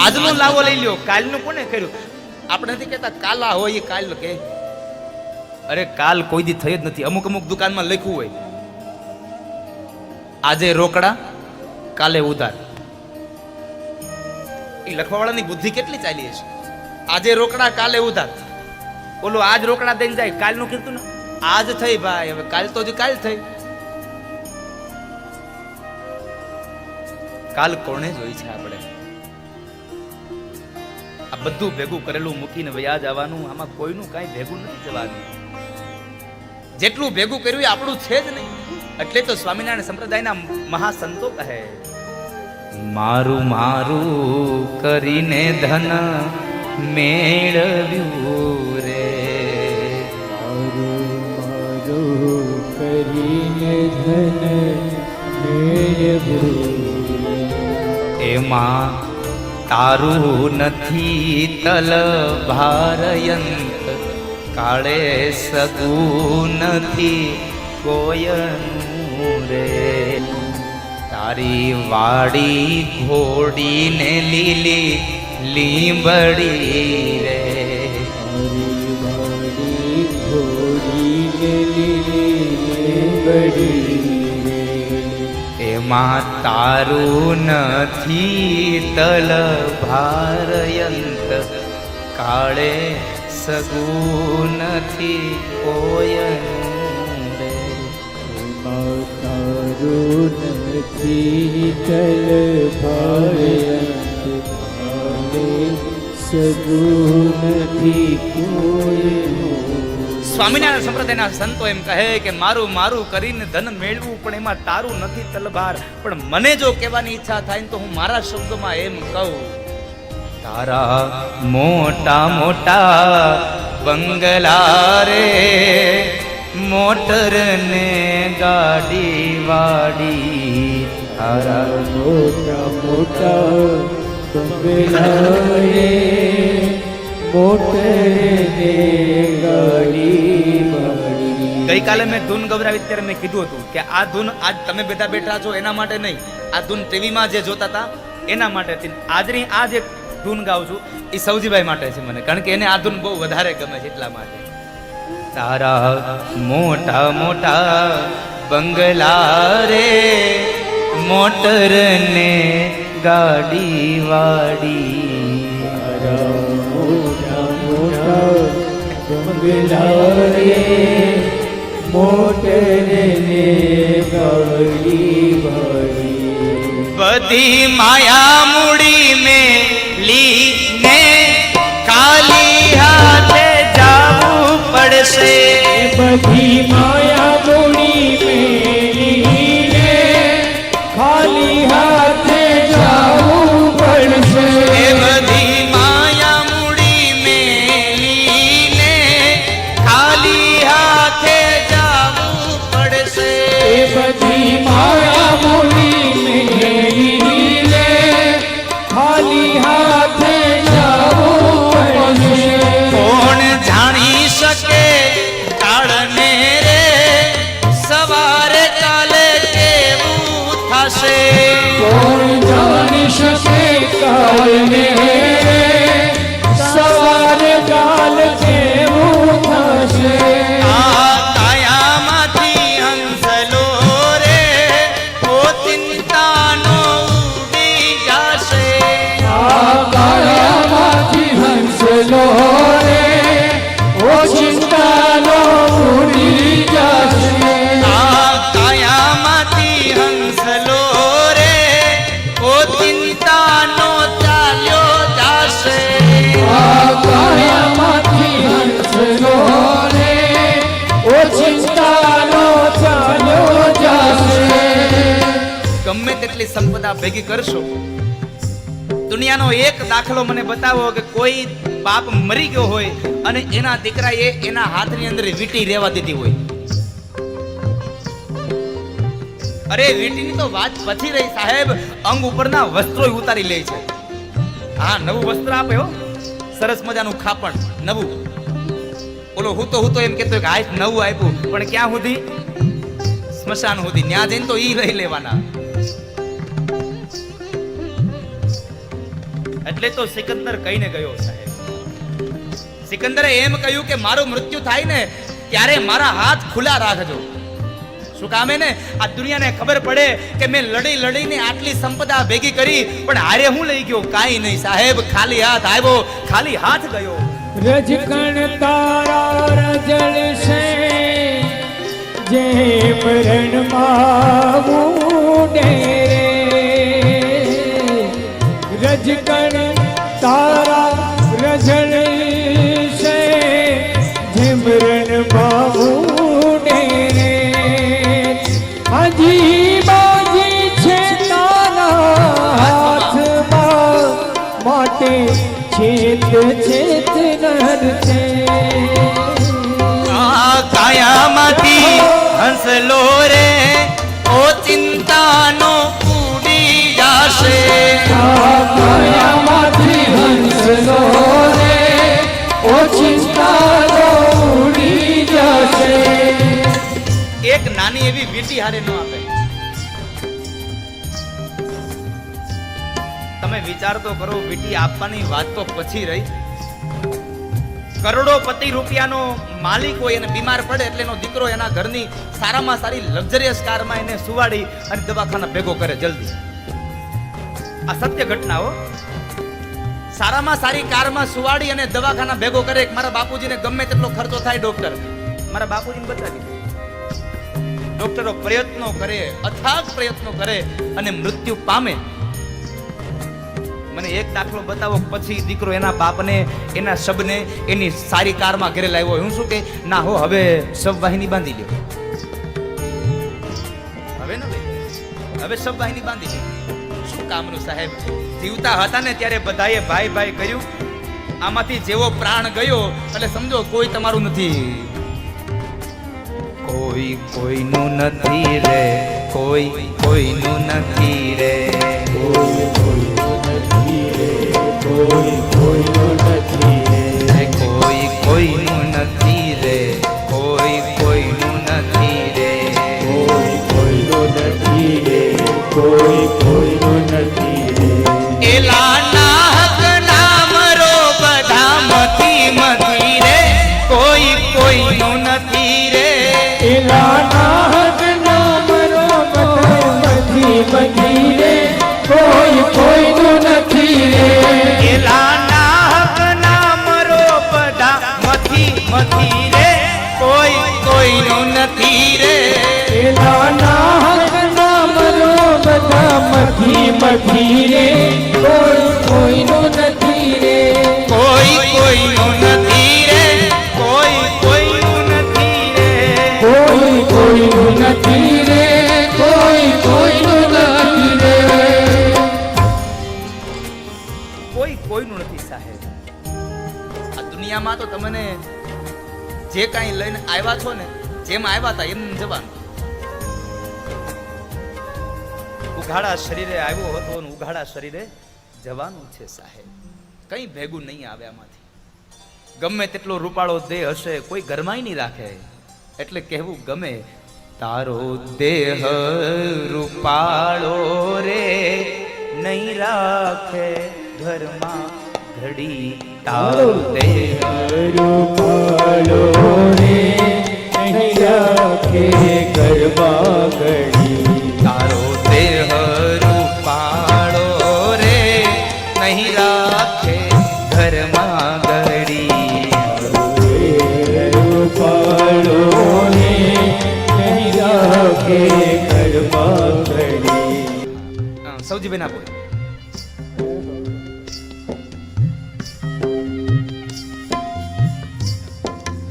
આજનો લાવો લઈ લ્યો. કાલનું કોને કર્યું? આપણે નથી કહેતા કાલા હોય એ કાલ કે. અરે કાલ કોઈ દી થઈ જ નથી. અમુક અમુક દુકાનમાં લખ્યું હોય. આજે રોકડા કાલે ઉધાર. એ લખવાવાળાની બુદ્ધિ કેટલી ચાલી હશે? આજે રોકડા કાલે ઉધાર. ઓલું આજ રોકડા દઈને જાય કાલનું કીધું ને? આજ થઈ ભાઈ હવે કાલ તો હજી કાલ થઈ. કાલ કોને જોઈ છે આપણે? બધું ભેગું કરેલું મૂકીને વ્યાજ આવવાનું આમાં કોઈનું કાંઈ ભેગું નથી જવાનું. જેટલું ભેગું કર્યું એ આપણું છે જ નહીં. એટલે તો સ્વામિનારાયણ સંપ્રદાયના મહાસંતો કહે મારું મારું કરીને ધન મેળવ્યું રે. મારું મારું કરીને ધન મેળવ્યું એમાં તારું નથી તલ ભારયંત કાળે સગું નથી કોયનું રે તારી વાડી ઘોડીને લીલી લીંબડી રે ઘોડીને લીલી બડી એમાં તારું નથી તલ ભારયંત કાળે સગું નથી કોયનું રે તારું નથી તલ ભારયંત ભાવે સગું નથી કોઈનું સ્વામિનારાયણ સંપ્રદાયના સંતો એમ કહે કે મારું મારું કરીને ધન મેળવું પણ એમાં તારું નથી તલભાર પણ મને જો કહેવાની ઈચ્છા થાય તો હું મારા શબ્દોમાં એમ કહું. તારા મોટા મોટા બંગલા રે મોટર ને ગાડી વાડી તારા મોટા મોટા બંગલા માડી ગઈકાલે મેં ધૂન ગવરાવી ત્યારે મેં કીધું હતું કે આ ધૂન આજ તમે બધા બેઠા છો એના માટે નહીં. આ ધૂન ટીવીમાં જે જોતા હતા, એના માટે આજની આ જે ધૂન ગાઉં છું, એ સૌજીભાઈ માટે છે મને, કારણ કે એને આ ધૂન બહુ વધારે ગમે છે એટલા માટે. તારા મોટા મોટા બંગલા રે મોટર ને ગાડી વાડી બંગલાએ મોટરે ગાડી માડી બધી માયા કોણ જાણી શકે કાલને? ગમે તેટલી સંપદા ભેગી કરશો. દુનિયાનો એક દાખલો મને બતાવો કે કોઈ બાપ મરી ગયો હોય અને એના દીકરાએ એના હાથની અંદર વીંટી રેવા દીધી હોય. અરે વીંટીની તો વાત પછી રહી સાહેબ. અંગ ઉપરના વસ્ત્રો ઉતારી લે છે. હા, નવું વસ્ત્ર આપે હો. સરસ મજાનું ખાપણ, નવું. ઓલો હું તો હું તો એમ કેતો કે હાથ નવું આપ્યું. પણ ક્યાં સુધી? સ્મશાન સુધી. ન્યા જઈને તો ઈ લઈ લેવાના. એટલે તો સિકંદર કહીને ગયો સાહેબ. સિકંદરે એમ કહ્યું કે મારું મૃત્યુ થાય ને, ત્યારે મારા હાથ ખુલ્લા રાખજો. શું કામે ને આ દુનિયાને ખબર પડે કે મેં લડી લડીને આટલી સંપદા ભેગી કરી, પણ હારે હું લઈ ગયો? કાંઈ નહીં સાહેબ, ખાલી હાથ આવ્યો, ખાલી હાથ ગયો. રજકણ તારા રજળશે જે ઉડે રે રજકણ તારા રજન છે ઉડે રે હજી બાજી છે તારા માટે ચેત ચેત નરતે આ કાયામાંથી હંસલો એક નાની એવી વીટી હારે ન આપે. તમે વિચાર તો કરો, વીટી આપવાની વાત તો પછી રહી. કરોડોપતિ રૂપિયાનો માલિક હોય અને બીમાર પડે એટલે એનો દીકરો એના ઘરની સારામાં સારી લક્ઝરિયસ કારમાં એને સુવાડી અને દવાખાના ભેગો કરે જલ્દી. આ સત્ય ઘટના સારામાં સારી કારમાં સુવાડી અને દવાખાના ભેગો કરે મારા બાપુજીને ગમે તેટલો ખર્ચો થાય ડોક્ટર મારા બાપુજીને બતાવી દે. ડોક્ટરો પ્રયત્નો કરે, અથાગ પ્રયત્નો કરે અને મૃત્યુ પામે. મને એક દાખલો બતાવો, પછી દીકરો એના બાપને, એના શબને, એની સારી કારમાં ઘરે લાવ્યો હું શું કે, ના હો, હવે શબ વાહિની બાંધી લ્યો. હવે ને હવે શબ વાહિની બાંધી શું કામનું સાહેબ. જીવતા હતા ને ત્યારે બધાએ ભાઈ ભાઈ કર્યું. આમાંથી જેવો પ્રાણ ગયો એટલે સમજો કોઈ તમારું નથી. કોઈ કોઈનું નથી રે કોઈ કોઈનું નથી રે. રે કોઈ કોઈનું નથી રે. કોઈ મથી રે કોઈ કોઈનું નથી રે. કોઈ કોઈનું નથી રે કોઈ કોઈનું નથી રે. કોઈ કોઈનું નથી રે કોઈ કોઈનું નથી રે. કોઈ કોઈનું નથી સાહેબ. આ દુનિયામાં તો તમને જે કાંઈ લઈને આવ્યા છો ને જેમ આવ્યા હતા એમ જવાનું. ઉઘાડા શરીરે આવ્યો હતો અને ઉઘાડા શરીરે જવાનું છે સાહેબ. કંઈ ભેગું નહીં આવે આમાંથી. ગમે તેટલો રૂપાળો દેહ હશે, કોઈ ગરમાઈ નહીં રાખે. એટલે કહેવું ગમે, તારો દેહ રૂપાળો રે નહીં રાખે, ઘરમાં ઘડી તારો દેહ રૂપાળો રે નહીં રાખે, ઘરમાં ઘડી રાખે ગરબા ઘડી અ, સૌજીભાઈ ના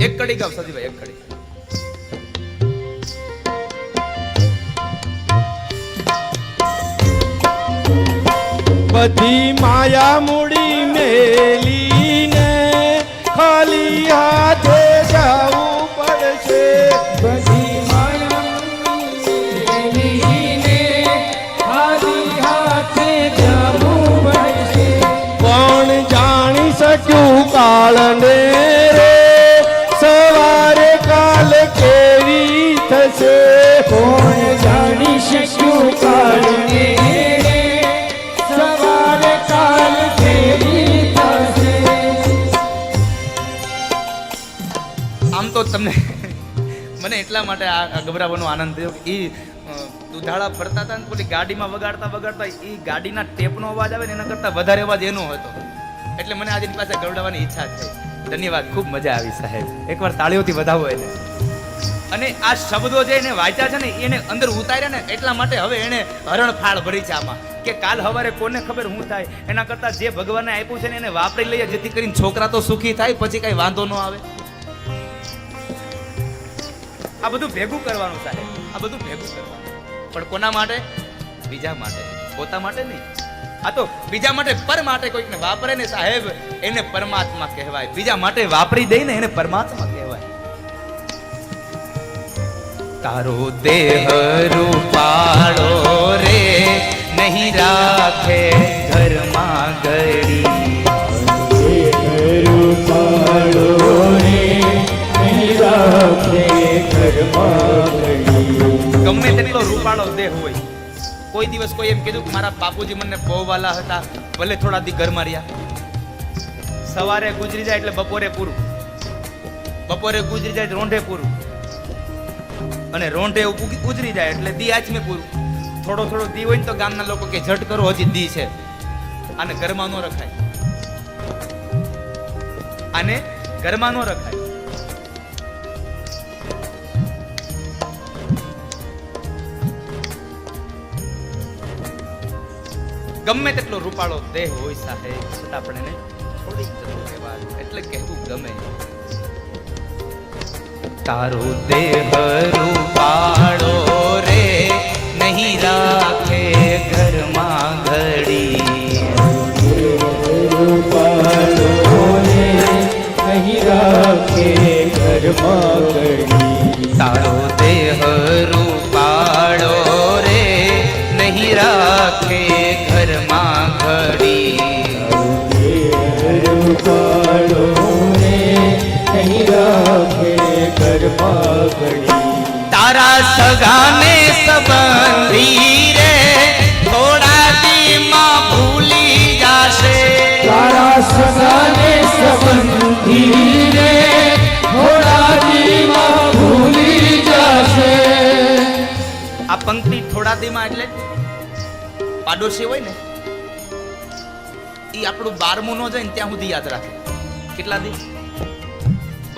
એક કડી ગાવ સૌજીભાઈ એક કડી. મટ્યું કાળ ને રે સવારે કાલ કેવી થશે? કોણ જાણી શક્યું કાળ આમ તો તમને મને એટલા માટે આ ગભરાવાનો આનંદ થયો એ દુધાળા ફરતા હતા ને પેલી ગાડીમાં વગાડતા વગાડતા એ ગાડીના ટેપનો અવાજ આવે ને એના કરતાં વધારે અવાજ એનો હતો. એટલે મને આજે પાસે ગવડાવવાની ઈચ્છા થઈ. ધન્યવાદ, ખૂબ મજા આવી સાહેબ. એકવાર તાળીઓથી વધાવો એને. અને આ શબ્દો જે એને વાંચ્યા છે ને, એને અંદર ઉતાર્યા ને, એટલા માટે હવે એને હરણફાળ ભરી છે આમાં. કે કાલ હવારે કોને ખબર શું થાય? એના કરતાં જે ભગવાને આપ્યું છે ને, એને વાપરી લઈએ, જેથી કરીને છોકરા તો સુખી થાય, પછી કઈ વાંધો ન આવે. આ બધું ભેગું કરવાનું સાહેબ. આ બધું ભેગું કરવાનું. પણ કોના માટે? બીજા માટે. પોતા માટે નહીં. આ તો બીજા માટે પર માટે કોઈકને વાપરે ને સાહેબ, એને પરમાત્મા કહેવાય. બીજા માટે વાપરી દે ને એને પરમાત્મા કહેવાય. તારો દેહ રૂપાળો રે નહીં રાખે ઘરમાં ગળી ગમે તેટલો રૂપાળો દેહ હોય કોઈ દિવસ કોઈ એમ કીધું મારા બાપુજી મને બહુ વાલા હતા, ભલે થોડા દી ઘરમાં રહ્યા. સવારે ગુજરી જાય એટલે બપોરે પૂરું. બપોરે ગુજરી જાય રોંઢે પૂરું. અને રોંઢે ગુજરી જાય એટલે દી આચમે પૂરું. થોડો થોડો દી હોય ને તો ગામના લોકો કે ઝટ કરો, હજી દી છે. અને ઘરમાં ન રખાય. અને ઘરમાં ન રખાય. ગમે તેટલો રૂપાળો દેહ હોય સાહેબ છતાં પણ એને છોડી જતો રહેવાનું એટલે કહેવું ગમે. તારો દેહ રૂપાળો રે, નહીં રાખે ઘરમાં ઘડી. રૂપાળો રે, નહીં રાખે ઘરમાં તારા સગાને સંબંધી રે થોડા દીમાં ભૂલી જાશે. તારા સગાને સંબંધી રે થોડા દીમાં ભૂલી જાશે. આ પંક્તિ થોડા દીમાં એટલે પાડોશી હોય ને એ આપણું બારમું નો જાય ને ત્યાં સુધી યાદ રાખે. કેટલા દી?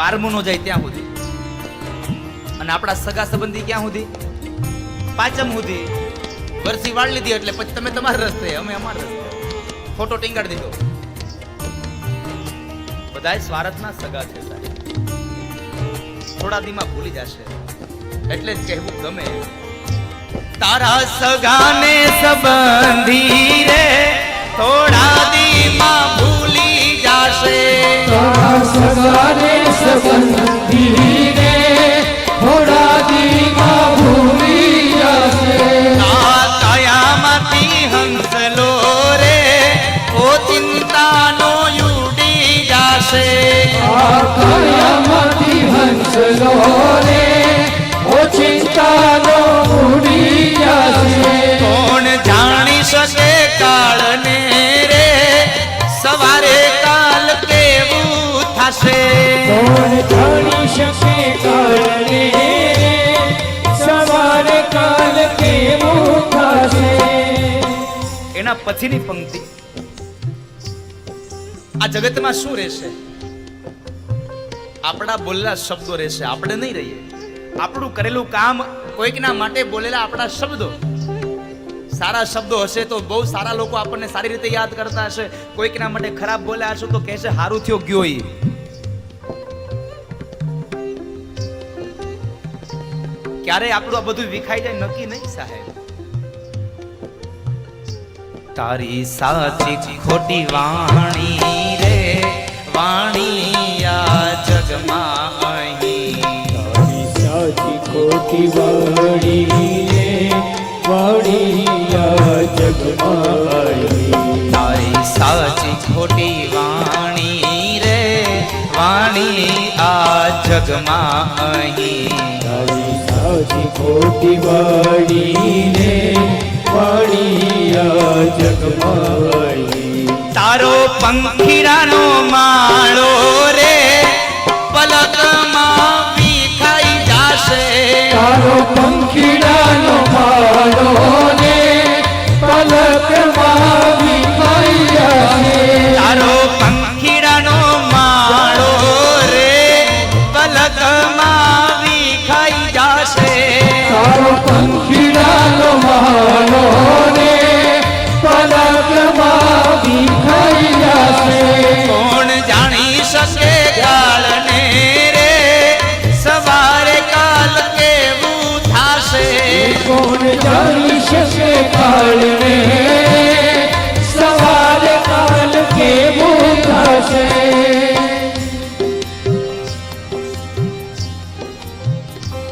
બારમું નો જાય ત્યાં સુધી. અને આપણા સગા સંબંધી ક્યાં સુધી? પાંચમ સુધી. વરસી વાળ લીધી એટલે પછી તમે તમારા રસ્તે, અમે અમારા રસ્તે. ફોટો ટીંગાડી દીધો. બધાય સ્વાર્થના સગા છે થોડા દીમાં ભૂલી જશે. એટલે જ કહેવું ગમે. તારા સગાને સંબંધી રે, થોડા દીમાં ભૂલી જશે. તારા સગાને સંબંધી એના પછીની પંક્તિ. આ જગતમાં શું રહેશે? આપણા બોલેલા શબ્દો રહેશે. આપણે નહીં રહીએ. આપણું કરેલું કામ કોઈકના માટે બોલેલા આપણા શબ્દો. સારા શબ્દો હશે તો બહુ સારા લોકો આપણને સારી રીતે યાદ કરતા હશે. કોઈકના માટે ખરાબ બોલ્યા હશે તો કહેશે સારું થયો ગયો એ ક્યારે આપણું આ બધું વિખાઈ જાય નક્કી નહીં, સાહેબ. તારી સાચી ખોટી વાણી રે. વાણી આ જગમાં અહીં. તારી સાચી ખોટી વાણી રે. વાણી આ જગમાં આવી. તારી સાચી ખોટી વાણી રે. વાણી આ જગમાં અહીં. તારી સાચી ખોટી વાણી રે. મણિયા જગમાઈ તારો પંખીરાનો માળો રે પલકમાં ખાઈ જાશે. તારો પંખીડાનો માળો રે પલકમાં વિખાઈ જાશે. તારો પંખીડાનો માળો રે પલકમાં વિખાઈ જાશે. તારો પંખી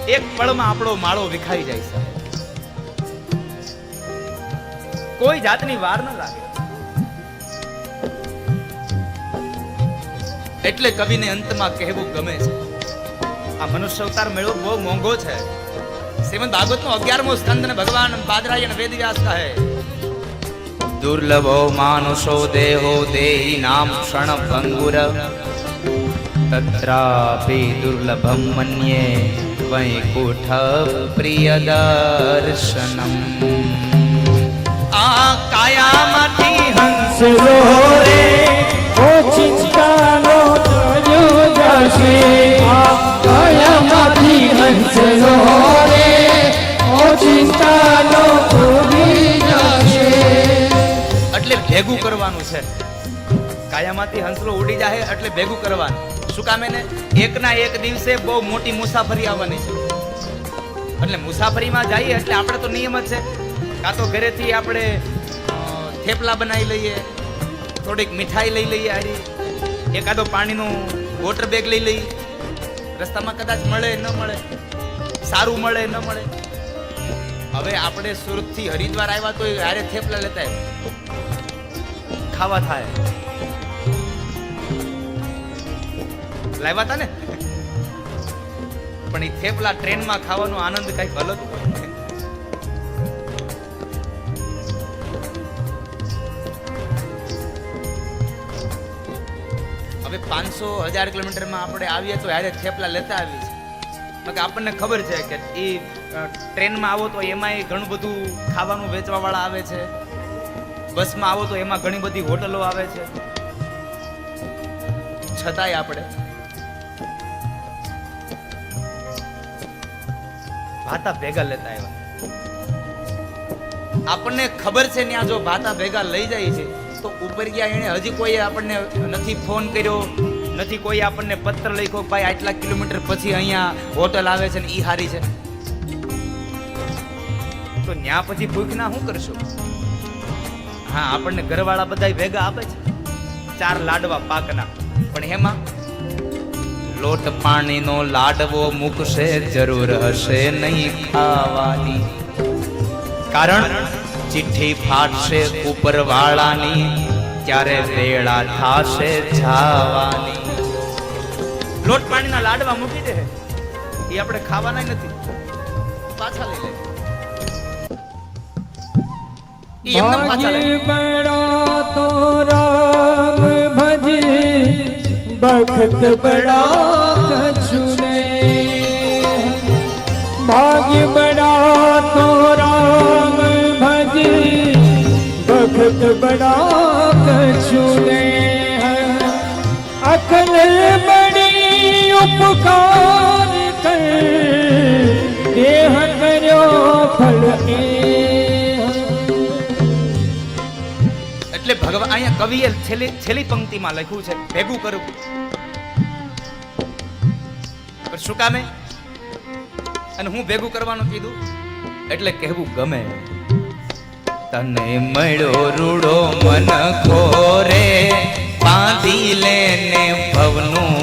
એક પળમાં આપણો માળો વિખાઈ જાય છે. કોઈ જાતની વાર ન લાગે. એટલે કવિને અંતમાં કહેવું ગમે છે. આ મનુષ્ય અવતાર મેળવો બહુ મોંઘો છે. શ્રીમદ ભાગવત નો અગિયારમો સ્કંદ ભગવાન બાદરાયણ વેદવ્યાસ કહે. દુર્લભો માનુષો દેહો દેહી નામ ક્ષણ ભંગુર તત્રાપી દુર્લભમ મન્યે વૈકુઠ પ્રિય દર્શનમ આ કાયામાંથી હંસ રે ઓ ચિંતાનો તર્યો જશે કાયામાંથી હંસલો રે ઓ ચિંતાનો જશે એટલે ભેગું કરવાનું છે. કાયામાંથી હંસલો ઉડી જાય એટલે ભેગું કરવાનું. શું કામ એને? એકના એક દિવસે બહુ મોટી મુસાફરી આવવાની છે. એટલે મુસાફરીમાં જઈએ એટલે આપણે તો નિયમ જ છે. કાં તો ઘરેથી આપણે થેપલા બનાવી લઈએ, થોડીક મીઠાઈ લઈ લઈએ હારી, એકાદો પાણીનું વોટર બેગ લઈ લઈએ. રસ્તામાં કદાચ મળે, ન મળે, સારું મળે, ન મળે. હવે આપણે સુરતથી હરિદ્વાર આવ્યા તો હારે થેપલા લેતા આવ્યા. ખાવા થાય. લાવ્યા હતા ને? પણ એ થેપલા ટ્રેનમાં ખાવાનો આનંદ કંઈક અલગ હોય. હવે પાંચસો હજાર કિલોમીટરમાં આપણે આવીએ તો યારે થેપલા લેતા આવીએ કે આપણને ખબર છે કે એ ટ્રેનમાં આવો તો એમાંય ઘણું બધું ખાવાનું વેચવાવાળા આવે છે. બસમાં આવો તો એમાં ઘણી બધી હોટલો આવે છે. છતાંય આપણે ભાતા ભેગા લેતા આવ્યા. આપણને ખબર છે ત્યાં જો ભાતા ભેગા લઈ જાય છે, તો ઉપર ગયા એને હજી કોઈ આપણને નથી ફોન કર્યો, નથી કોઈ આપણને પત્ર લખ્યો ભાઈ આટલા કિલોમીટર પછી અહીંયા હોટલ આવે છે ને ઈ હારી છે. તો ત્યાં પછી ભૂખના શું કરશું? હા, આપણને ઘરવાળા બધા ભેગા આપે છે. ચાર લાડવા પાકના. પણ એમાં લોટ પાણીનો લાડવો મૂકશે, જરૂર હશે નહીં ખાવાની. કારણ, ચિઠ્ઠી ફાટશે ઉપરવાળાની, ત્યારે વેળા થાશે જાવાની. લોટ પાણીના લાડવા મૂકી દે એ આપણે ખાવાના નથી. પાછા લઈ લે. એ એમને પાછા લે તો રામ ભજી. બખત બડા કછુને ભાગ્ય બડા તો રામ ભજી. બખત બડા કછુને અખલ બડી ઉપકાર કર. દેહ કર્યો ફળ ભગવાન, અહીંયા કવિએ છેલ્લી છેલ્લી પંક્તિમાં લખ્યું છે, ભેગું કરું. પણ શું કામે? અને હું ભેગું કરવાનું કીધું? એટલે કહેવું ગમે. તને મળ્યો રૂડો મન ખોરે બાંધી લેને ભવનું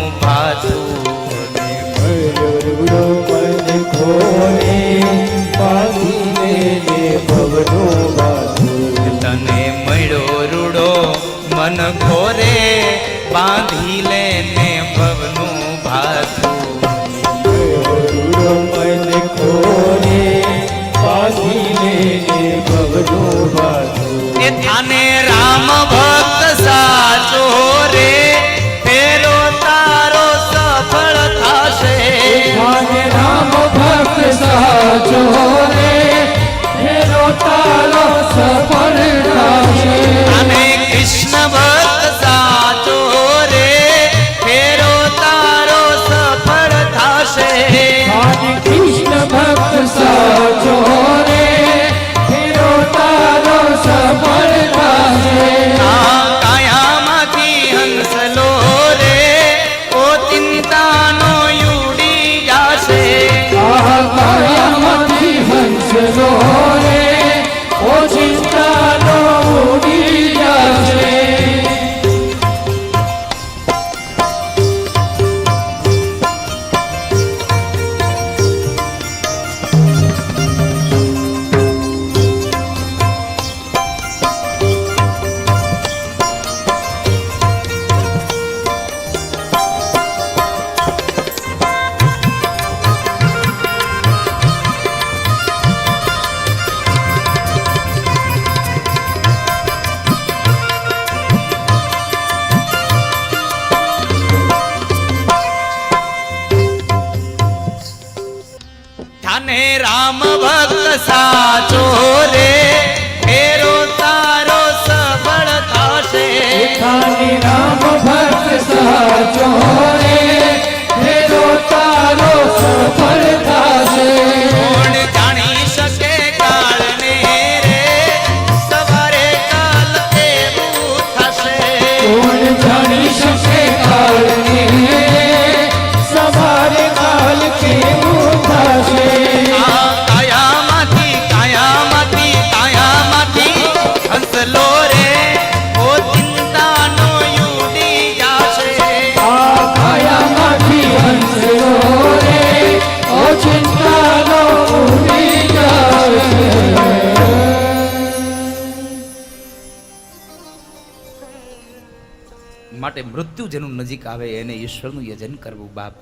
બાધુ થાને રામ ભક્ત સાચો રે. ફેરો તારો સફળ થશે. માને રામ ભક્ત સાચો રે. ફેરો તારો સફળ થશે. અને કૃષ્ણ આવે એને ઈશ્વરનું યજન કરવું બાપ.